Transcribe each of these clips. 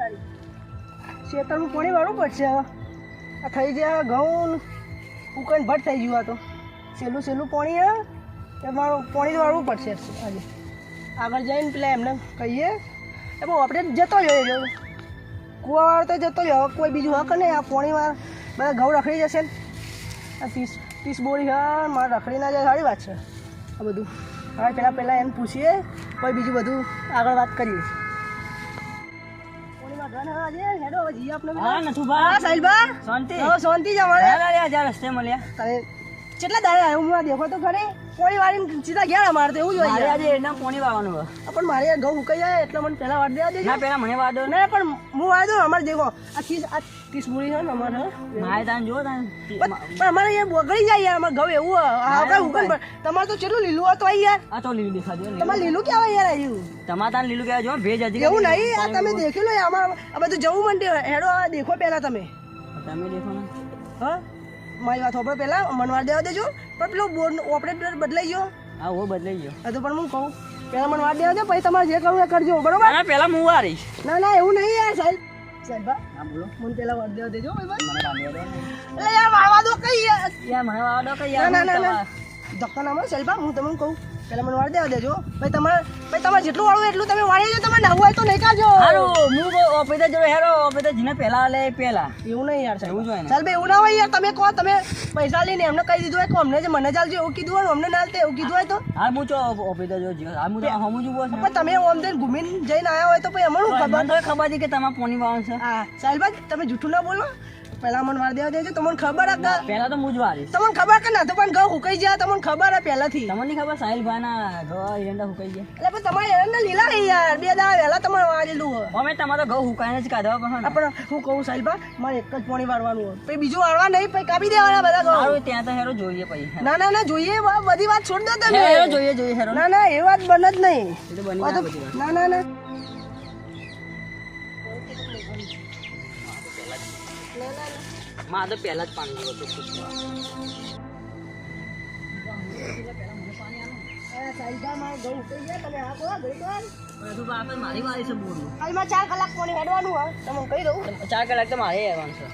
તારી. ખેતરનું પાણી વાળું પડશે હવે. આ થઈ ગયા ઘઉં ઉકન ભટ થઈ ગયું આ તો. સહેલું સહેલું પાણી હે. એ મારું પાણી વાળવું પડશે આજે. આગળ જઈને પેલા એમને કહીએ. એ બહુ આપણે જતો જોઈએ જવું કુવાવાળો તો જતો રહ્યો. હવે કોઈ બીજું હક નહીં. આ પાણીમાં બધા ઘઉં રખડી જશે ને. આ ત્રીસ ત્રીસ બોરી હા. મારે રખડી ના જાય સારી વાત છે. આ બધું. હવે પહેલાં પહેલાં એને પૂછીએ. કોઈ બીજું બધું આગળ વાત કરીએ. ઘર હા આજે હેડો હવે જઈએ આપણે હા શાંતિ. શાંતિ અરે રસ્તે મળ્યા કેટલા દાડે આવ્યો હું દેખો તો ખરી? પાણી વાળીને સીધા ગયા અમારે તો એવું જ મારે આજે એના પોણી વાવવાનું પણ મારે ઘઉં ઉકાઈ જાય એટલે મને પહેલા વાળ દેવા દેજો. ના પેલા મને વાદો ને પણ હું વાળ દઉં અમારે દેખો. આ આ ત્રીસ મૂડી છે ને અમારે? હે? મારે તાન જો તાન પણ પણ અમારે યાર બગડી જાય યાર અમારે ઘઉં એવું હોય. આ હુકમ પર તમારે તો કેટલું લીલું હતું અહીં યાર. આ તો લીલું ને તમારે લીલું. કેવાય યાર આવ્યું તમારે તાન લીલું કહેવાય જો ભેજ હજી એવું નહીં આ તમે દેખી લો અમારે આ બધું જવું માંડ્યું હેડો આ દેખો પહેલા તમે. તમે દેખો ને. હા? મારી વાત હોપડો પહેલા મનવાર દેવા દેજો. પણ પેલો બોર્ડ ઓપરેટર બદલાઈ ગયો. હા હો બદલાઈ ગયો. હા તો પણ હું કહું પહેલા મનવાર દેવા દે પછી તમારે જે કરવું એ કરજો બરોબર? પહેલા હું વારીશ. ના ના એવું નહીં યાર સાહેબ. સાહેબ હા, હા બોલો. મને પેલા વાત દેવા દેજો. ભાઈ ભાઈ મને યાર વાળવા દો કઈ યાર. મને મને દો કઈ ના યાર ના ના ના તમાર- ધક્કા ના સાહેબ હું તમને કહું. પહેલા મને વાળી દેવા દેજો. ભાઈ તમારે ભાઈ તમારે જેટલું વાળું એટલું તમે વાળી દેજો તમારે નવું હોય તો નહીં કાઢજો હારું હું ઓફિસે જો હેરો ઓફિસે જીને પહેલા લે પેલા એવું નહીં યાર સાહેબ. એવું જ ચાલ ભાઈ એવું ના હોય યાર તમે કહો તમે પૈસા લઈને એમને કહી દીધું હોય કે અમને જે મને ચાલજો એવું કીધું હોય અમને ના તે એવું કીધું હોય તો. હાલ હું ચો ઓફિસે જો હું તો હમું જ ઊભો પણ તમે ઓમ થઈને ઘૂમીને જઈને આવ્યા હોય તો પછી અમને ખબર? ખબર છે કે તમારે પોની વાવન છે. હા સાહેબ તમે જૂઠું ના બોલો. પહેલા મને વાર દેવા દેજો તમને ખબર હતા પેલા તો હું જ વારીશ તમને ખબર કે ના? તો પણ ઘઉં હુકાઈ જાય તમને ખબર હે પહેલાથી. તમને નહીં ખબર? સાહિલભાઈ ના ઘર એરંડા હુકાઈ જાય એટલે પણ તમારે એરંડા લીલા નહીં યાર. બે દાડા વહેલા તમારે વાળેલું હોય. અમે તમારો ઘઉં હુકાઈને જ કાઢવા પણ પણ હું કહું સાહેબ મારે એક જ પોણી વાળવાનું હોય. પછી બીજું વાળવા નહીં પછી કાપી દેવાના બધા ઘઉં. ત્યાં તો હેરો જોઈએ પછી. ના ના ના જોઈએ. બધી વાત છોડ દો તમે. હેરો જોઈએ જોઈએ હેરો. ના ના એ વાત બને જ નહીં. ના ના ના. માં તો પહેલા જ પાણી હતું ગયા તમે આ બોલો ઘડી વાર બધું આપણે મારી વારી છે બોલું હાલમાં ચાર કલાક પાણી હેડવાનું હોય કહી દઉં. ચાર કલાક તો મારે હેવાનું છે.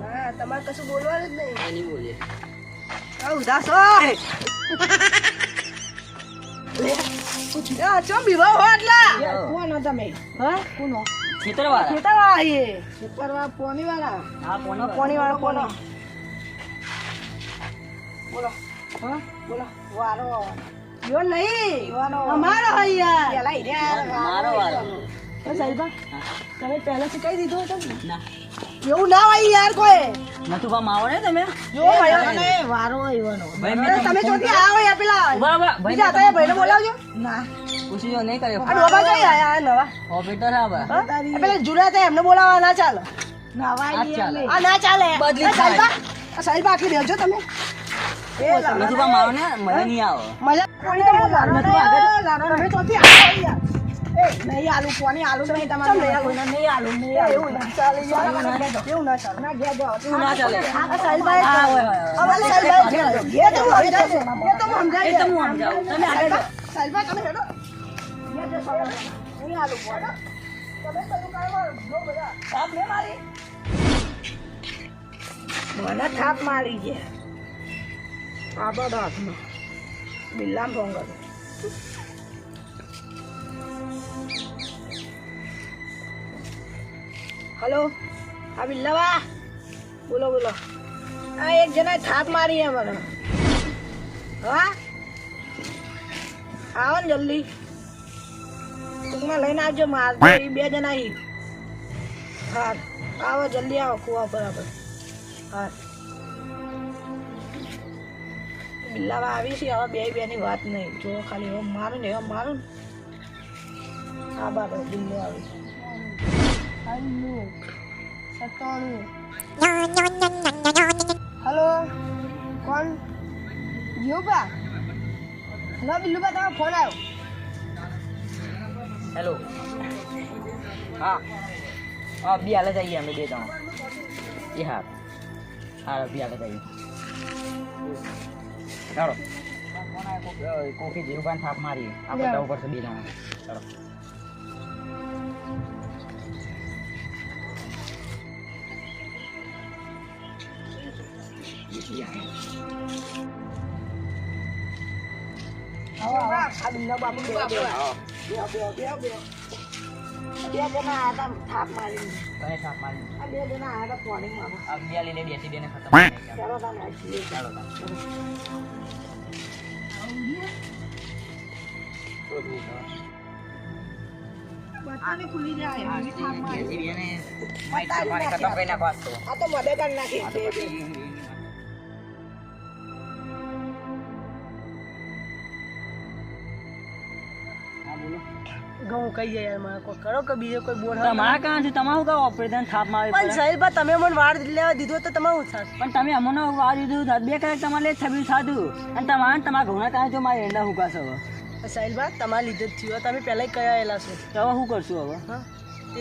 ના તમારે કશું બોલવાનું જ નહીં. નહીં બોલીએ. આ ઉદાસ હોય આ ચો બીવા હોય એટલા કોણ તમે હા? કોનો ખેતર વાળા ખેતર આવીએ ખેતર વાળા પોની વાળા હા પોની વાળા કોનો બોલો. હા? બોલો. વારો. યો નહીં. અમારો અહીંયા મારો વારો. સાહેબા તમે પહેલા શીખાઈ દીધું હતું ના? એવું ના હોય યાર કોઈ. નતું માવો ને તમે? જો ભાઈ વારો આવ્યો તમે ચોથી આવો યાર પેલા. બરાબર બીજા હતા ભાઈને બોલાવજો. ના. જો નહીં કરે આ નવા કઈ આયા? નવા ઓપરેટર હા? બા પેલા જૂના હતા એમને બોલાવા ના ચાલે. નવા આ ના ચાલે. બદલી આ આ સાહેબા આખી દેજો તમે? એ નતું ને. મને નહીં આવો. મજા કોની તો બોલાવો નથી તમે ચોથી આવો યાર નહીં આલુ કોની આલુ નહીં તમારે? નહીં આલુ. નહીં આલુ નહીં આલુ. એવું ના ચાલે એવું ના ચાલે. ના ઘેર જાઓ. એવું ના ચાલે. આ સાહેબા હા, હોય, હોય, હોય. અમારે સાહેબા એ એ તો હું સમજાય એ તો હું સમજાય એ છે. તો હું સમજાવું. તમે આગળ જાઓ. સાહેબા તમે હેડો. નહીં આલુ બોલો તમે કયું કારણમાં જો બધા સાપ નહીં મારી મને થાપ મારી છે આબા હાથમાં બિલ્લામ ભોંગર હલો હા બિલ્લાવા બોલો બોલો આ એક જણા થાપ મારી છે મને હા આવો ને જલ્દી ટૂંકમાં લઈને આવજો માર બે જણા ઈ હા આવો જલ્દી આવો કુવા પર આપણે. હા બિલ્લાવા આવી છે હવે બે બે ની વાત નહીં. જો ખાલી હવે મારું ને હવે મારું ને. હા બાબા બિલ્લો આવી હલો કોણ? જીવબા? હલો બિલ્લુબા તમારો ફોન આવ્યો. હેલો હા. હા બી હાલે જઈએ અમે બે જણા. એ હા. હા બી હાલે જઈએ. ચાલો. કોક- ધીરુભાઈ થાપ મારી આપણે. જવું પડશે બે જણા. ચાલો. આવો, ખુલી જાય થાપ મારી ખતમ કરી નાખો આજ તો. આ તો મદદ નાખી કઈ જાય મારે કોઈ કરો કે બીજો કોઈ બોર તમારા કામ છે તમારું કામ ઓપરેશન થાપ આવ્યું પણ સાહેબ તમે મને વાર લેવા દીધો તો તમારું થાત. પણ તમે અમને વાર દીધું બે કલાક તમારે લેટ થયું થાતું. અને તમારે તમારા ઘણા કાં જો મારે એંડા હુકાશો હવે. સાહેબ તમારે લીધે જ થયું. તમે પહેલાં કયા એલા છો હવે શું કરશું હવે? હા.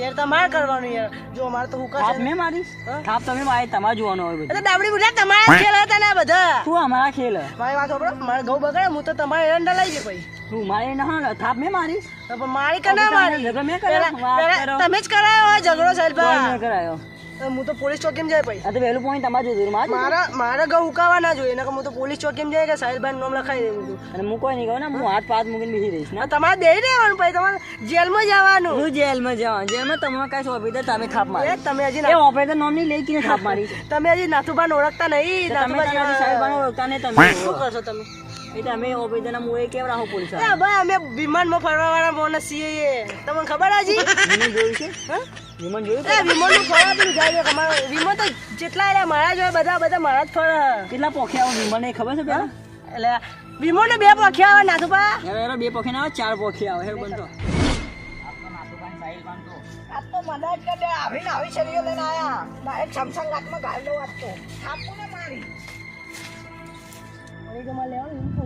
યાર તમારે કરવાનું યાર. જો અમારે તો હુકા થાપ મેં મારીશ થાપ તમે મારી તમારે જોવાનો હોય બધું. એટલે ડાબડી બુઢા તમારા ખેલ હતા ને બધા? તું અમારા ખેલ? મારી વાત સાંભળો મારે ગૌ બગડે હું તો તમારે એરંડા લઈ જાય પછી તું મારે ના થાપ મેં મારીશ તો મારી કે ના મારી? ઝઘડો મેં કર્યો? તમે જ કરાયો હોય ઝઘડો સાહેબ કરાયો. હું તો પોલીસ ચોકીમ જાય પછી. આ તો વહેલું પોઈન્ટ તમારે જોતું હતું, મારા મારા ઘઉં ઉકાવા ના જોઈએ નકર હું તો પોલીસ ચોકીમ જાય કે સાહેબભાઈ નામ લખાઈ દેવું છું અને હું કોઈ નહીં કહું ને હું હાથ પાથ મૂકીને બેસી રહીશ ને. તમારે દઈ દેવાનું પછી તમારે જેલમાં જવાનું. હું જેલમાં જવાનું જેલમાં તમારે કાંઈ સોંપી તમે થાપ મારી. તમે હજી એ ઓપરેટર નામ નહીં લઈ કે થાપ મારી તમે હજી નાથુભાઈ ઓળખતા નહીં તો તમે સાહેબ જેવા- ઓળખતા નહીં તમે. શું કરશો તમે? એ તમે ઓપરેટરના મુએ કેમ રાખો પોલીસ અમે વિમાનમાં ફરવા વાળા મોને સીએ તમને ખબર હજી? વિમન જોયું છે? હા? વિમન જોયું એ વિમાનનું ફળ આપી જાય અમારો વિમાન તો જેટલા એટલે મારા હોય બધા બધા મારા જ ફળ કેટલા પોખ્યા આવે વિમન એ ખબર છે પેલા? એટલે વિમાન બે પોખ્યા આવે નાથુભા હવે એનો બે પોખે ના આવે ચાર પોખી આવે હે બનતો સમસંગ હાથમાં ગાળ દઉં આપતો અને કે મારે લેવાનું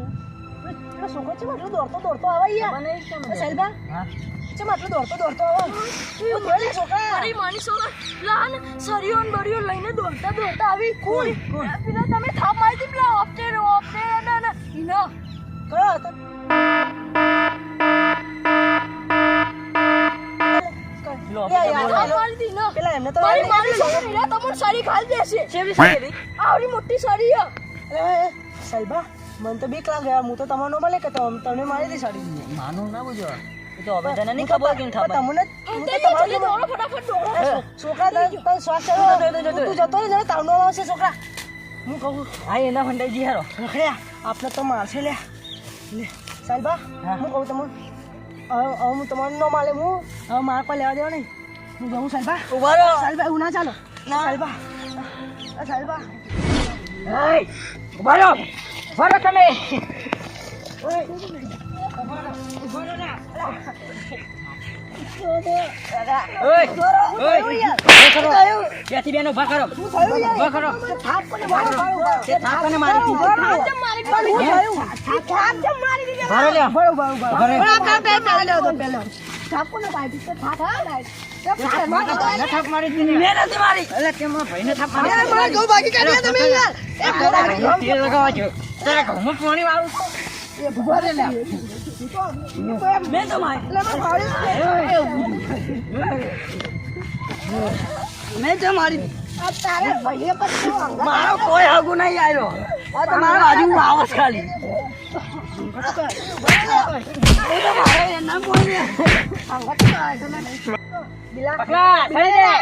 પેલો છોકરો છે આટલો દોડતો દોડતો આવે યાર એ સાહેબા ચમ આટલો દોડતો દોડતો આવે? છોકરા? માની સોગર લાન સરિયો ને બરિયો લઈને દોડતા દોડતા આવી. કોણ? પેલા તમે થાપ મારી હતી પેલા ઓપ્ટેર ઓપ્ટેર ના ના ઈના. કયો હતો? મોટી સારી સાહેબા મને તો બીક લાગે. હું તો તમારો મળે કે તો તમને મારી દી સાડી માનું ના બુજો. તો હવે તને નહીં ખબર કે થાપ. તમને છોકરા તને શ્વાસ તું જતો રહે તાવનો આવશે છોકરા. હું કહું હા એના ફંડાઈ હારો. રખડ્યા. આપણે તો મારશે લે. લે. સાહેબા હું. કહું તમને. હવે હું તમારું ન માલે હું. હવે મારે લેવા દેવા નહીં. હું કહું સાહેબા ઊભા રહો. સાહેબા એવું ના ચાલો. ના. સાહેબા આ સાહેબા ઊભા રહો. ઊભા રહો તમે કરો. બેથી બેનો ઊભા કરો. ઊભા કરો થાપ કોને મારો મારો તે થાપ કોને મારી હતી? થાપ જેમ મારી દીધી. હું થયું થાપ જેમ મારી દીધી. ઊભા રહો લ્યા. બરો બરો બરો ઊભા રહો. આ કામ પહેલા પહેલા તો થાપ મારી હતી ને. થાપ મારી મારા કાઢ્યા તમે યાર. લગાવવા જો. તારા પાણી વાળું છું. મેં તો મારી. મેં તો કોઈ હગુ નહીં આવ્યો આ તો મારા બાજુ આવાજ ખાલી.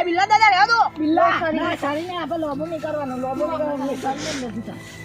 બિલ્લા દાદા બિલ્લા ના. સારી ને આપણે લોબો નહીં કરવાનું. લોબો નહીં કરવાનું.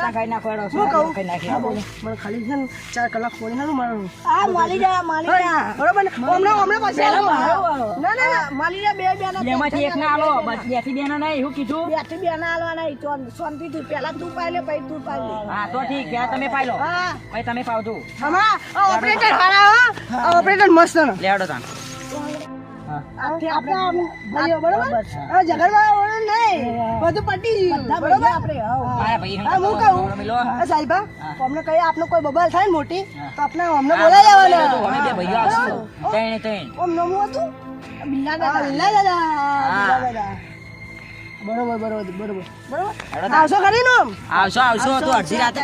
તા કઈ નાખો હેડો હું કહું? કઈ નાખી મને ખાલી છે ને ચાર કલાક ફોન હાલું મારું. આ માલી જા માલી જા બરોબર ને? હમણાં હમણાં પછી પેલા આવું. મારો. ના ના ના માલી જા બે બે ના એમાંથી એક ના આલો. બસ બે ના નહીં શું કીધું બે ના તો પાઈ લે પછી તું પાઈ લે. હા તો ઠીક. ત્યાં તમે પાઈ લો હા. પછી તમે પાવજો હમણાં ઓપરેટર હારા હો. ઓપરેટર મસ્ત ને. લેવડો તાન આપનો કોઈ બબાલ થાય ને મોટી તો આપણે અમને બોલાવી લેવાના. બરોબર બરોબર બરોબર. બરોબર? આવશો ખરી ને આવશો આવશો તો અડધી રાતે